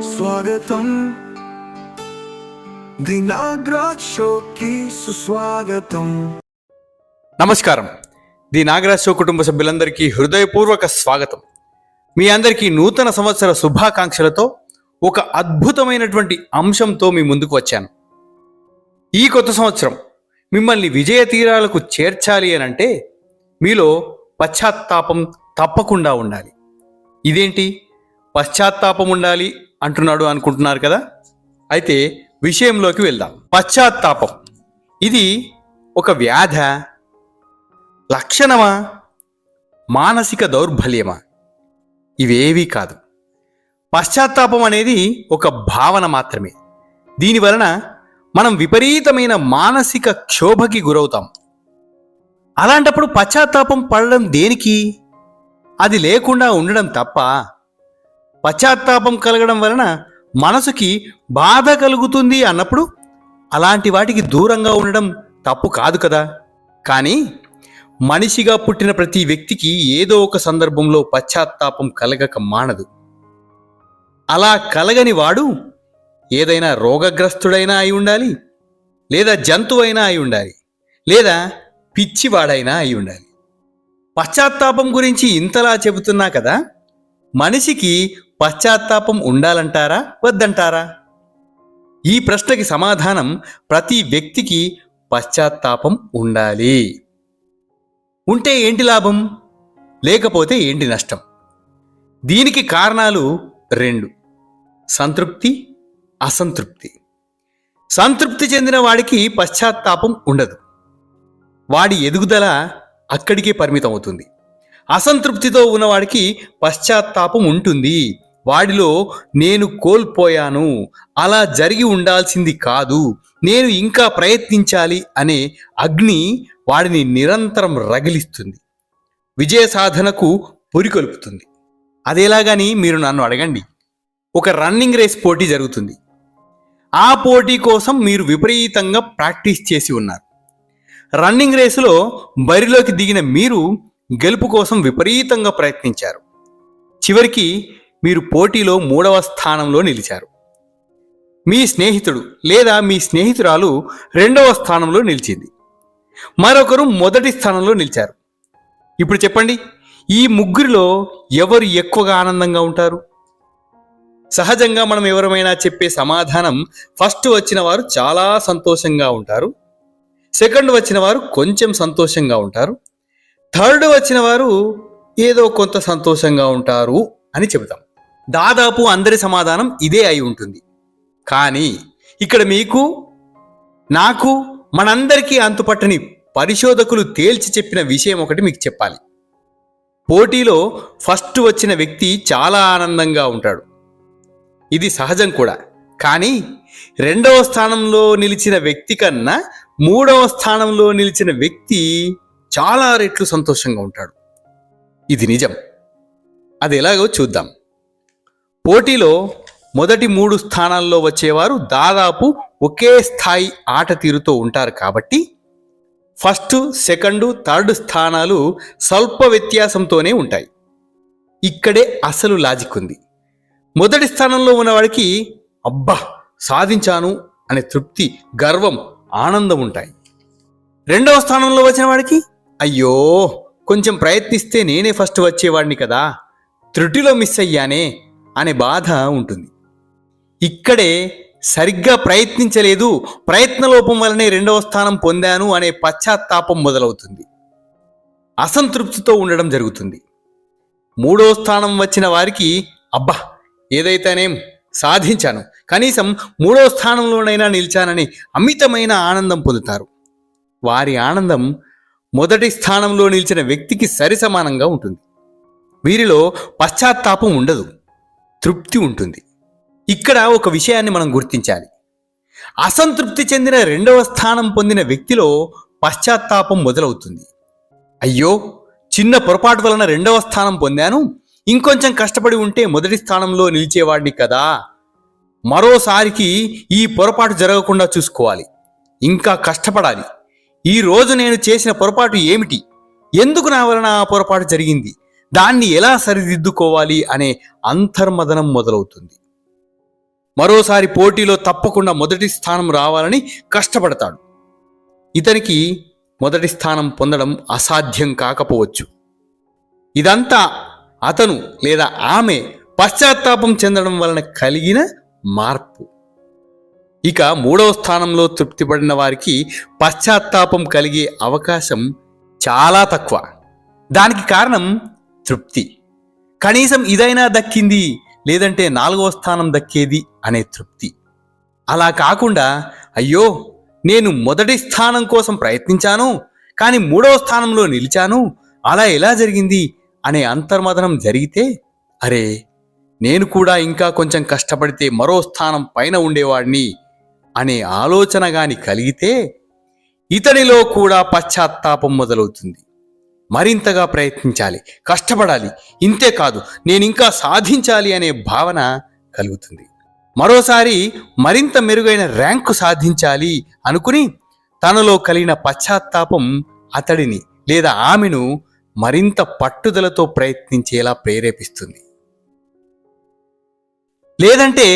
స్వాగతం దినాగ్రాజ్ షోకి సుస్వాగతం నమస్కారం. ది నాగరాజ్ షో కుటుంబ సభ్యులందరికీ హృదయపూర్వక స్వాగతం. మీ అందరికీ నూతన సంవత్సర శుభాకాంక్షలతో ఒక అద్భుతమైనటువంటి అంశంతో మీ ముందుకు వచ్చాను. ఈ కొత్త సంవత్సరం మిమ్మల్ని విజయ తీరాలకు చేర్చాలి అని అంటే మీలో పశ్చాత్తాపం తప్పకుండా ఉండాలి. ఇదేంటి? పశ్చాత్తాపం ఉండాలి అంటున్నాడు అనుకుంటున్నారు కదా? అయితే విషయంలోకి వెళ్దాం. పశ్చాత్తాపం. ఇది ఒక వ్యాధ లక్షణమా? మానసిక దౌర్బల్యమా? ఇవేవీ కాదు. పశ్చాత్తాపం అనేది ఒక భావన మాత్రమే. దీని వలన మనం విపరీతమైన మానసిక క్షోభకి గురవుతాం. అలాంటప్పుడు పశ్చాత్తాపం పడడం దేనికి? అది లేకుండా ఉండడం తప్ప పశ్చాత్తాపం కలగడం వలన మనసుకి బాధ కలుగుతుంది అన్నప్పుడు అలాంటి వాటికి దూరంగా ఉండడం తప్పు కాదు కదా. కానీ మనిషిగా పుట్టిన ప్రతి వ్యక్తికి ఏదో ఒక సందర్భంలో పశ్చాత్తాపం కలగక మానదు. అలా కలగని వాడు ఏదైనా రోగగ్రస్తుడైనా అయి ఉండాలి లేదా జంతువైనా అయి ఉండాలి లేదా పిచ్చివాడైనా అయి ఉండాలి. పశ్చాత్తాపం గురించి ఇంతలా చెబుతున్నా కదా మనిషికి పశ్చాత్తాపం ఉండాలంటారా? వద్దంటారా? ఈ ప్రశ్నకి సమాధానం ప్రతి వ్యక్తికి పశ్చాత్తాపం ఉండాలి. ఉంటే ఏంటి లాభం? లేకపోతే ఏంటి నష్టం? దీనికి కారణాలు రెండు. సంతృప్తి అసంతృప్తి. సంతృప్తి చెందిన వాడికి పశ్చాత్తాపం ఉండదు. వాడి ఎదుగుదల అక్కడికే పరిమితం అవుతుంది అసంతృప్తితో ఉన్నవాడికి పశ్చాత్తాపం ఉంటుంది. వాడిలో నేను కోల్పోయాను. అలా జరిగి ఉండాల్సింది కాదు. నేను ఇంకా ప్రయత్నించాలి అనే అగ్ని వాడిని నిరంతరం రగిలిస్తుంది. విజయ సాధనకు పురికొల్పుతుంది అదేలాగాని మీరు నన్ను అడగండి. ఒక రన్నింగ్ రేస్ పోటీ జరుగుతుంది. ఆ పోటీ కోసం మీరు విపరీతంగా ప్రాక్టీస్ చేసి ఉన్నారు. రన్నింగ్ రేసులో బరిలోకి దిగిన మీరు గెలుపు కోసం విపరీతంగా ప్రయత్నించారు. చివరికి మీరు పోటీలో మూడవ స్థానంలో నిలిచారు. మీ స్నేహితుడు లేదా మీ స్నేహితురాలు రెండవ స్థానంలో నిలిచింది. మరొకరు మొదటి స్థానంలో నిలిచారు. ఇప్పుడు చెప్పండి ఈ ముగ్గురిలో ఎవరు ఎక్కువగా ఆనందంగా ఉంటారు? సహజంగా మనం ఎవరమైనా చెప్పే సమాధానం ఫస్ట్ వచ్చిన వారు చాలా సంతోషంగా ఉంటారు. సెకండ్ వచ్చిన వారు కొంచెం సంతోషంగా ఉంటారు. థర్డ్ వచ్చిన వారు ఏదో కొంత సంతోషంగా ఉంటారు అని చెబుతాం. దాదాపు అందరి సమాధానం ఇదే అయి ఉంటుంది. కానీ ఇక్కడ మీకు నాకు మనందరికీ అంతుపట్టని పరిశోధకులు తేల్చి చెప్పిన విషయం ఒకటి మీకు చెప్పాలి. పోటీలో ఫస్ట్ వచ్చిన వ్యక్తి చాలా ఆనందంగా ఉంటాడు. ఇది సహజం కూడా. కానీ రెండవ స్థానంలో నిలిచిన వ్యక్తి కన్నా మూడవ స్థానంలో నిలిచిన వ్యక్తి చాలా రెట్లు సంతోషంగా ఉంటాడు. ఇది నిజం. అది ఎలాగో చూద్దాం. పోటీలో మొదటి మూడు స్థానాల్లో వచ్చేవారు దాదాపు ఒకే స్థాయి ఆట తీరుతో ఉంటారు కాబట్టి ఫస్ట్ సెకండ్ థర్డ్ స్థానాలు స్వల్ప వ్యత్యాసంతోనే ఉంటాయి. ఇక్కడే అసలు లాజిక్ ఉంది. మొదటి స్థానంలో ఉన్నవాడికి అబ్బా సాధించాను అనే తృప్తి గర్వం ఆనందం ఉంటాయి. రెండవ స్థానంలో వచ్చిన వాడికి అయ్యో కొంచెం ప్రయత్నిస్తే నేనే ఫస్ట్ వచ్చేవాడిని కదా. త్రుటిలో మిస్ అయ్యానే. అనే బాధ ఉంటుంది. ఇక్కడే సరిగ్గా ప్రయత్నించలేదు. ప్రయత్నలోపం వల్లనే రెండవ స్థానం పొందాను అనే పశ్చాత్తాపం మొదలవుతుంది. అసంతృప్తితో ఉండడం జరుగుతుంది. మూడో స్థానం వచ్చిన వారికి అబ్బా! ఏదైతేనేం సాధించాను. కనీసం మూడో స్థానంలోనైనా నిలిచానని అమితమైన ఆనందం పొందుతారు. వారి ఆనందం మొదటి స్థానంలో నిలిచిన వ్యక్తికి సరిసమానంగా ఉంటుంది. వీరిలో పశ్చాత్తాపం ఉండదు. తృప్తి ఉంటుంది. ఇక్కడ ఒక విషయాన్ని మనం గుర్తించాలి. అసంతృప్తి చెందిన రెండవ స్థానం పొందిన వ్యక్తిలో పశ్చాత్తాపం మొదలవుతుంది. అయ్యో చిన్న పొరపాటు వలన రెండవ స్థానం పొందాను. ఇంకొంచెం కష్టపడి ఉంటే మొదటి స్థానంలో నిలిచేవాడిని కదా. మరోసారికి ఈ పొరపాటు జరగకుండా చూసుకోవాలి. ఇంకా కష్టపడాలి. ఈ రోజు నేను చేసిన పొరపాటు ఏమిటి? ఎందుకు నా వలన ఆ పొరపాటు జరిగింది? దాన్ని ఎలా సరిదిద్దుకోవాలి అనే అంతర్మదనం మొదలవుతుంది. మరోసారి పోటీలో తప్పకుండా మొదటి స్థానం రావాలని కష్టపడతాడు. ఇతనికి మొదటి స్థానం పొందడం అసాధ్యం కాకపోవచ్చు. ఇదంతా అతను లేదా ఆమె పశ్చాత్తాపం చెందడం వలన కలిగిన మార్పు. ఇక మూడవ స్థానంలో తృప్తిపడిన వారికి పశ్చాత్తాపం కలిగే అవకాశం చాలా తక్కువ. దానికి కారణం తృప్తి. కనీసం ఇదైనా దక్కింది లేదంటే నాలుగవ స్థానం దక్కేది అనే తృప్తి. అలా కాకుండా అయ్యో నేను మొదటి స్థానం కోసం ప్రయత్నించాను కానీ మూడవ స్థానంలో నిలిచాను అలా ఎలా జరిగింది అనే అంతర్మదనం జరిగితే అరే నేను కూడా ఇంకా కొంచెం కష్టపడితే మరో స్థానం పైన ఉండేవాడిని అనే ఆలోచన గాని కలిగితే ఇతడిలో కూడా పశ్చాత్తాపం మొదలవుతుంది. మరింతగా ప్రయత్నించాలి కష్టపడాలి. ఇంతే కాదు నేను ఇంకా సాధించాలి అనే భావన కలుగుతుంది. మరోసారి మరింత మెరుగైన ర్యాంకు సాధించాలి అనుకుని తనలో కలిగిన పశ్చాత్తాపం అతడిని లేదా ఆమెను మరింత పట్టుదలతో ప్రయత్నించేలా ప్రేరేపిస్తుంది. లేదంటే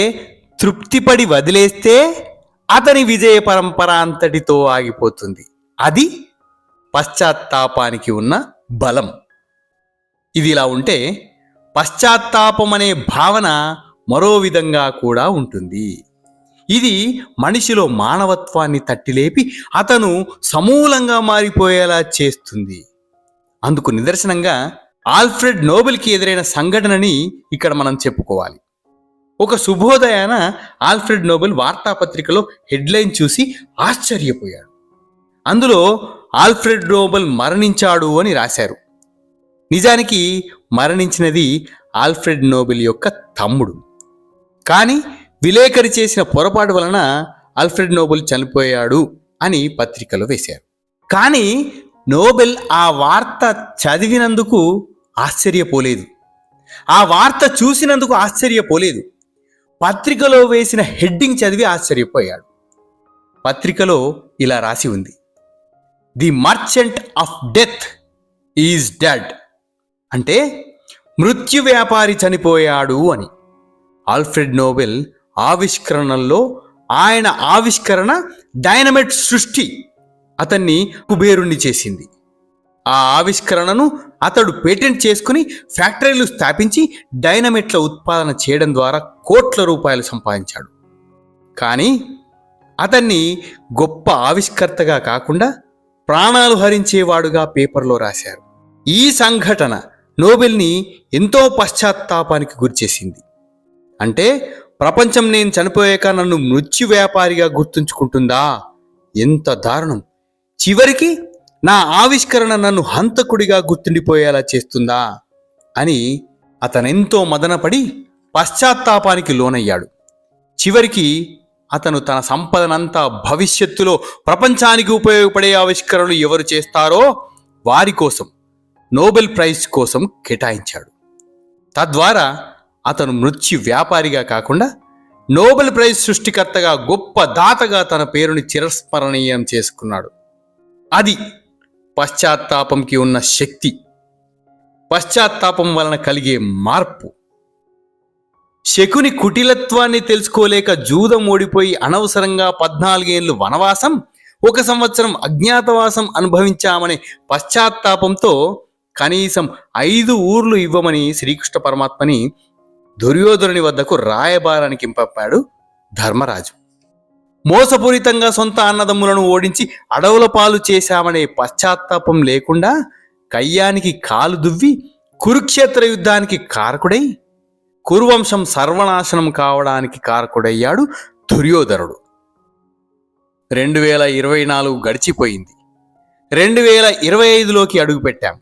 తృప్తిపడి వదిలేస్తే అతని విజయ పరంపర అంతటితో ఆగిపోతుంది. అది పశ్చాత్తాపానికి ఉన్న బలం. ఇది ఇలా ఉంటే పశ్చాత్తాపం అనే భావన మరో విధంగా కూడా ఉంటుంది. ఇది మనిషిలో మానవత్వాన్ని తట్టిలేపి అతను సమూలంగా మారిపోయేలా చేస్తుంది. అందుకు నిదర్శనంగా ఆల్ఫ్రెడ్ నోబెల్కి ఎదురైన సంఘటనని ఇక్కడ మనం చెప్పుకోవాలి. ఒక శుభోదయాన ఆల్ఫ్రెడ్ నోబెల్ వార్తాపత్రికలో హెడ్లైన్ చూసి ఆశ్చర్యపోయాడు. అందులో ఆల్ఫ్రెడ్ నోబెల్ మరణించాడు అని రాశారు. నిజానికి మరణించినది ఆల్ఫ్రెడ్ నోబెల్ యొక్క తమ్ముడు. కానీ విలేకరి చేసిన పొరపాటు వలన ఆల్ఫ్రెడ్ నోబెల్ చనిపోయాడు అని పత్రికలో వేశారు. కానీ నోబెల్ ఆ వార్త చదివినందుకు ఆశ్చర్యపోలేదు. ఆ వార్త చూసినందుకు ఆశ్చర్యపోలేదు. పత్రికలో వేసిన హెడ్డింగ్ చదివి ఆశ్చర్యపోయాడు. పత్రికలో ఇలా రాసి ఉంది. The merchant of death is dead. అంటే మృత్యు వ్యాపారి చనిపోయాడు అని. ఆల్ఫ్రెడ్ నోబెల్ ఆవిష్కరణల్లో ఆయన ఆవిష్కరణ డైనమైట్ సృష్టి అతన్ని కుబేరుణ్ణి చేసింది. ఆ ఆవిష్కరణను అతడు పేటెంట్ చేసుకుని ఫ్యాక్టరీలు స్థాపించి డైనమెట్ల ఉత్పాదన చేయడం ద్వారా కోట్ల రూపాయలు సంపాదించాడు. కానీ అతన్ని గొప్ప ఆవిష్కర్తగా కాకుండా ప్రాణాలు హరించేవాడుగా పేపర్లో రాశారు. ఈ సంఘటన నోబెల్ని ఎంతో పశ్చాత్తాపానికి గురిచేసింది. అంటే ప్రపంచం నేను చనిపోయాక నన్ను మృత్యు వ్యాపారిగా గుర్తుంచుకుంటుందా? ఎంత దారుణం. చివరికి నా ఆవిష్కరణ నన్ను హంతకుడిగా గుర్తుండిపోయేలా చేస్తుందా? అని అతనెంతో మదనపడి పశ్చాత్తాపానికి లోనయ్యాడు. చివరికి అతను తన సంపదనంతా భవిష్యత్తులో ప్రపంచానికి ఉపయోగపడే ఆవిష్కరణలు ఎవరు చేస్తారో వారి కోసం నోబెల్ ప్రైజ్ కోసం కేటాయించాడు. తద్వారా అతను మృత్యు వ్యాపారిగా కాకుండా నోబెల్ ప్రైజ్ సృష్టికర్తగా గొప్ప దాతగా తన పేరుని చిరస్మరణీయం చేసుకున్నాడు. అది పశ్చాత్తాపంకి ఉన్న శక్తి. పశ్చాత్తాపం వలన కలిగే మార్పు. శకుని కుటిలత్వాన్ని తెలుసుకోలేక జూదం ఓడిపోయి అనవసరంగా పద్నాలుగేళ్ళు వనవాసం ఒక సంవత్సరం అజ్ఞాతవాసం అనుభవించామనే పశ్చాత్తాపంతో కనీసం ఐదు ఊర్లు ఇవ్వమని శ్రీకృష్ణ పరమాత్మని దుర్యోధనుని వద్దకు రాయబారానికి పంపాడు ధర్మరాజు. మోసపూరితంగా సొంత అన్నదమ్ములను ఓడించి అడవుల పాలు చేశామనే పశ్చాత్తాపం లేకుండా కయ్యానికి కాలు దువ్వి కురుక్షేత్ర యుద్ధానికి కారకుడై కురువంశం సర్వనాశనం కావడానికి కారకుడయ్యాడు దుర్యోధనుడు. రెండు వేల ఇరవై నాలుగు గడిచిపోయింది. రెండు వేల ఇరవై ఐదులోకి అడుగుపెట్టాం.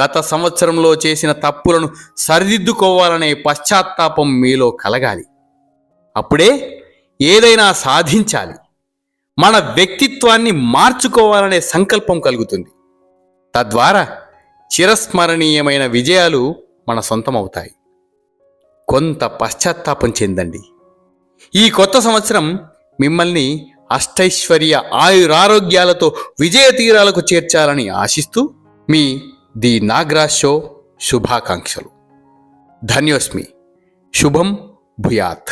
గత సంవత్సరంలో చేసిన తప్పులను సరిదిద్దుకోవాలనే పశ్చాత్తాపం మీలో కలగాలి. అప్పుడే ఏదైనా సాధించాలి. మన వ్యక్తిత్వాన్ని మార్చుకోవాలనే సంకల్పం కలుగుతుంది. తద్వారా చిరస్మరణీయమైన విజయాలు మన సొంతమవుతాయి. కొంత పశ్చాత్తాపం చెందండి. ఈ కొత్త సంవత్సరం మిమ్మల్ని అష్టైశ్వర్య ఆయురారోగ్యాలతో విజయ తీరాలకు చేర్చాలని ఆశిస్తూ మీ ది నాగరాజ్ షో శుభాకాంక్షలు. ధన్యోస్మి. శుభం భూయాత్.